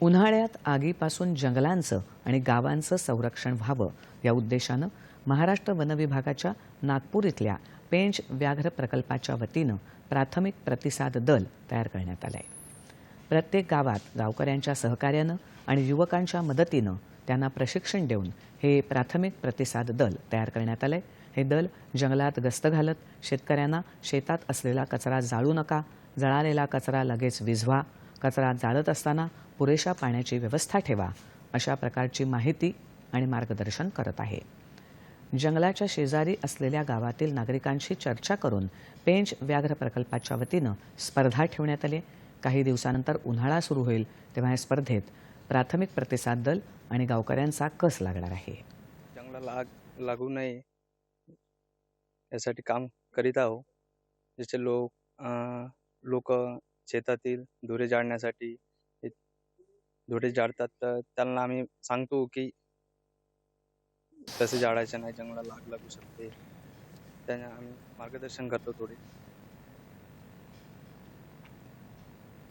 उन्हाळ्यात आगीपासून जंगलांचं आणि गावांचं संरक्षण व्हावं या उद्देशानं महाराष्ट्र वन विभागाच्या नागपूर इथल्या पेंच व्याघ्र प्रकल्पाच्या वतीनं प्राथमिक प्रतिसाद दल तयार करण्यात आलं आहे प्रत्येक गावात गावकऱ्यांच्या सहकार्यानं आणि युवकांच्या मदतीनं त्यांना प्रशिक्षण देऊन हे प्राथमिक प्रतिसाद दल तयार करण्यात आलंय. हे दल जंगलात गस्त घालत शेतकऱ्यांना शेतात असलेला कचरा जाळू नका जळालेला कचरा लगेच विझवा कचरा जाळत असताना पुरेशा पाण्याची व्यवस्था ठेवा अशा प्रकारची माहिती आणि मार्गदर्शन करत आहे. जंगलाच्या शेजारी असलेल्या गावातील नागरिकांशी चर्चा करून पेंच व्याघ्र प्रकल्पाच्या वतीनं स्पर्धा ठेवण्यात आली. काही दिवसानंतर उन्हाळा सुरू होईल तेव्हा या स्पर्धेत प्राथमिक प्रतिसाद दल आणि गावकऱ्यांचा कस लागणार आहे. जंगलाला आग लागू नये यासाठी काम करीत आहो जसे लोक लोक शेतातील धुरे जाळण्यासाठी धुरे जाळतात. तर त्यांना आम्ही सांगतो की तसे जाळायचे नाही जंगलाला आग लागू शकते. त्यांना आम्ही मार्गदर्शन करतो थोडे.